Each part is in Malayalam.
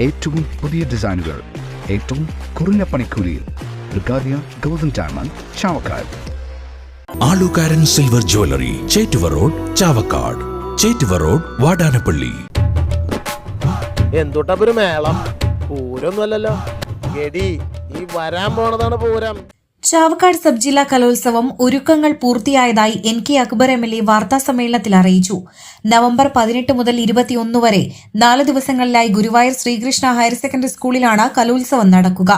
ഏറ്റവും പുതിയ ഡിസൈനുകൾ ഏറ്റവും കുറഞ്ഞ പണിക്കൂലിയിൽ. ബ്രിഗാദിയ golden diamond Chavakkad. Alukaran silver jewellery Chettuva road Chavakkad. Chettuva road Vadanappally. എന്തുട്ടപ്പൊരു മേളം? പൂരൊന്നുമല്ലല്ലോ ഗഡി ഈ വരാൻ പോണതാണ് പൂരം. ചാവക്കാട് സബ് ജില്ലാ കലോത്സവം ഒരുക്കങ്ങൾ പൂർത്തിയായതായി N K Akbar M L A വാർത്താസമ്മേളനത്തിൽ അറിയിച്ചു. നവംബർ പതിനെട്ട് മുതൽ ഇരുപത്തിയൊന്ന് വരെ നാല് ദിവസങ്ങളിലായി ഗുരുവായൂർ ശ്രീകൃഷ്ണ ഹയർ സെക്കൻഡറി സ്കൂളിലാണ് കലോത്സവം നടക്കുക.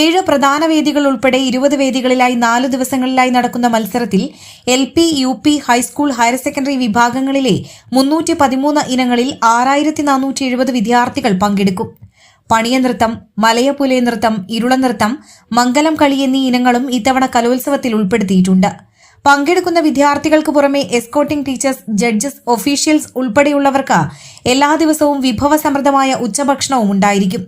ഏഴ് പ്രധാന വേദികൾ ഉൾപ്പെടെ ഇരുപത് വേദികളിലായി നാല് ദിവസങ്ങളിലായി നടക്കുന്ന മത്സരത്തിൽ L P U P high school higher secondary വിഭാഗങ്ങളിലെ മുന്നൂറ്റി പതിമൂന്ന് ഇനങ്ങളിൽ ആറായിരത്തി നാനൂറ്റി എഴുപത് വിദ്യാർത്ഥികൾ പങ്കെടുക്കും. പണിയ നൃത്തം മലയപ്പുലേ നൃത്തം ഇരുളനൃത്തം മംഗലം കളി എന്നീ ഇനങ്ങളും ഇത്തവണ കലോത്സവത്തിൽ ഉൾപ്പെടുത്തിയിട്ടുണ്ട്. പങ്കെടുക്കുന്ന വിദ്യാർത്ഥികൾക്ക് പുറമെ എസ്കോട്ടിംഗ് ടീച്ചേഴ്സ് ജഡ്ജസ് ഒഫീഷ്യൽസ് ഉൾപ്പെടെയുള്ളവർക്ക് എല്ലാ ദിവസവും വിഭവസമൃദ്ധമായ ഉച്ചഭക്ഷണവും ഉണ്ടായിരിക്കും.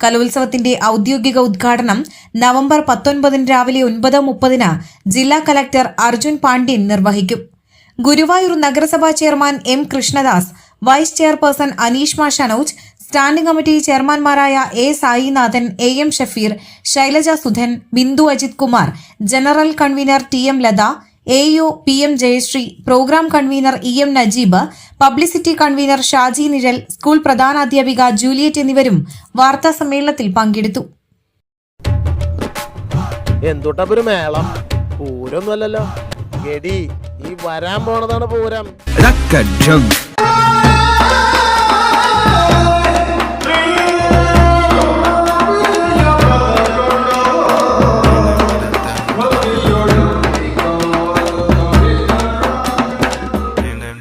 കലോത്സവത്തിന്റെ ഔദ്യോഗിക ഉദ്ഘാടനം നവംബർ പത്തൊൻപതിന് രാവിലെ ഒൻപത് മുപ്പതിന് ജില്ലാ കലക്ടർ അർജുൻ പാണ്ഡ്യൻ നിർവഹിക്കും. ഗുരുവായൂർ നഗരസഭാ chairman M Krishnadas vice chairperson Aneeshma Shanoj standing committee ചെയർമാൻമാരായ A Sainathan A M Shafeer Shailaja Sudhan Bindu Ajith Kumar general convener T M Latha A U P M Jayasree programme convener E M Najeeb publicity convener Shaji നിഴൽ സ്കൂൾ പ്രധാനാധ്യാപിക ജൂലിയറ്റ് എന്നിവരും വാർത്താ സമ്മേളനത്തിൽ പങ്കെടുത്തു. എന്തുട്ടപ്പൊ ഒരു മേളം? പൂരൊന്നുമല്ലല്ലോ. ഗഡി ഈ വരാൻ പോണതാണ് പൂരം.